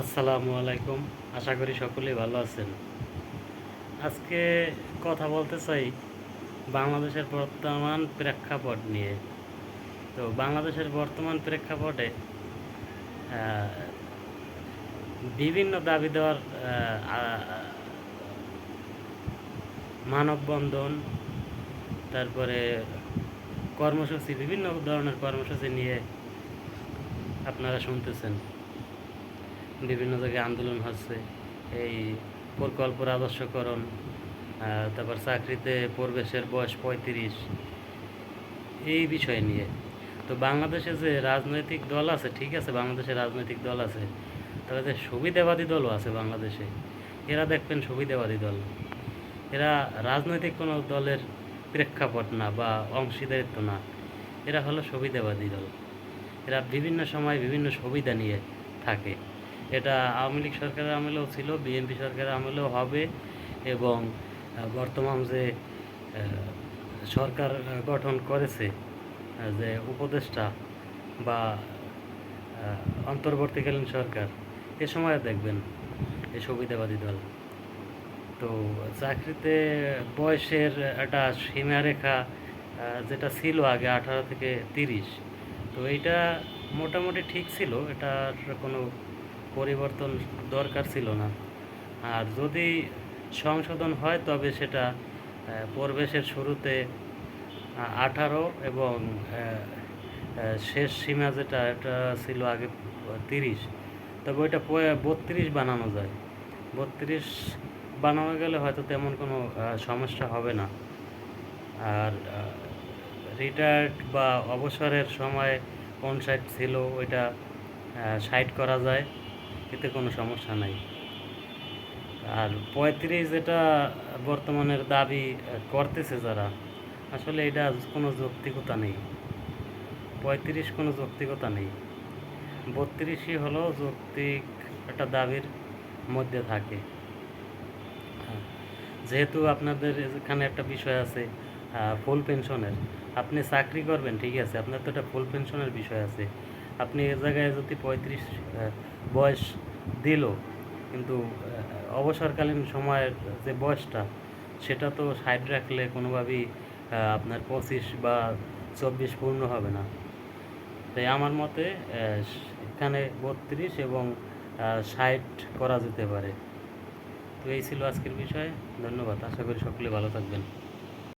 আসসালামু আলাইকুম। আশা করি সকলেই ভালো আছেন। আজকে কথা বলতে চাই বাংলাদেশের বর্তমান প্রেক্ষাপট নিয়ে। তো বাংলাদেশের বর্তমান প্রেক্ষাপটে বিভিন্ন দাবি দেওয়ার মানববন্ধন, তারপরে কর্মসূচি, বিভিন্ন ধরনের কর্মসূচি নিয়ে আপনারা শুনতেছেন। বিভিন্ন জায়গায় আন্দোলন হচ্ছে। এই প্রকল্পের আদর্শকরণ তারপর চাকরিতে প্রবেশের বয়স পঁয়ত্রিশ। এই বিষয় নিয়ে। তো বাংলাদেশে যে রাজনৈতিক দল আছে, ঠিক আছে, বাংলাদেশে রাজনৈতিক দল আছে তবে যে সুবিধাবাদী দলও আছে বাংলাদেশে, এরা দেখবেন সুবিধাবাদী দল। এরা রাজনৈতিক কোনো দলের প্রেক্ষাপট না বা অংশীদারিত্ব না। এরা হলো সুবিধাবাদী দল। এরা বিভিন্ন সময় বিভিন্ন সুবিধা নিয়ে থাকে। এটা আওয়ামী লীগ সরকারের আমলেও ছিল, বিএনপি সরকারের আমলেও হবে এবং বর্তমান যে সরকার গঠন করেছে যে উপদেষ্টা বা অন্তর্বর্তীকালীন সরকার, এ সময় দেখবেন এই সুবিধাবাদী দল। তো চাকরিতে বয়সের একটা সীমারেখা যেটা ছিল আগে আঠারো থেকে তিরিশ, তো এইটা মোটামুটি ঠিক ছিল, এটার কোনো পরিবর্তন দরকার ছিল না। আর যদি সংশোধন হয়, তবে সেটা প্রবেশের শুরুতে আঠারো এবং শেষ সীমা যেটা, এটা ছিল আগে তিরিশ। তবে ওইটা বত্রিশ বানানো যায়। বত্রিশ বানানো গেলে হয়তো তেমন কোনো সমস্যা হবে না। আর রিটায়ার্ড বা অবসরের সময় কোন সাইড ছিল, ওইটা সাইড করা যায়। এতে কোনো সমস্যা নাই। আর পঁয়ত্রিশ যেটা বর্তমানের দাবি করতেছে যারা, আসলে এটা কোনো যৌক্তিকতা নেই। পঁয়ত্রিশ কোনো যৌক্তিকতা নেই। বত্রিশই হলো যৌক্তিক একটা দাবির মধ্যে থাকে। হ্যাঁ। যেহেতু আপনাদের এখানে একটা বিষয় আছে ফুল পেনশনের আপনি চাকরি করবেন, ঠিক আছে, আপনার তো একটা ফুল পেনশনের বিষয় আছে। আপনি এ জায়গায় যদি পঁয়ত্রিশ বয়স দিল কিন্তু অবসরকালীন সময়ের যে বয়সটা সেটা তো সাইড রাখলে কোনোভাবেই আপনার পঁচিশ বা চব্বিশ পূর্ণ হবে না। তাই আমার মতে এখানে বত্রিশ এবং ষাট করা যেতে পারে। তো এই ছিল আজকের বিষয়। ধন্যবাদ। আশা করি সকলে ভালো থাকবেন।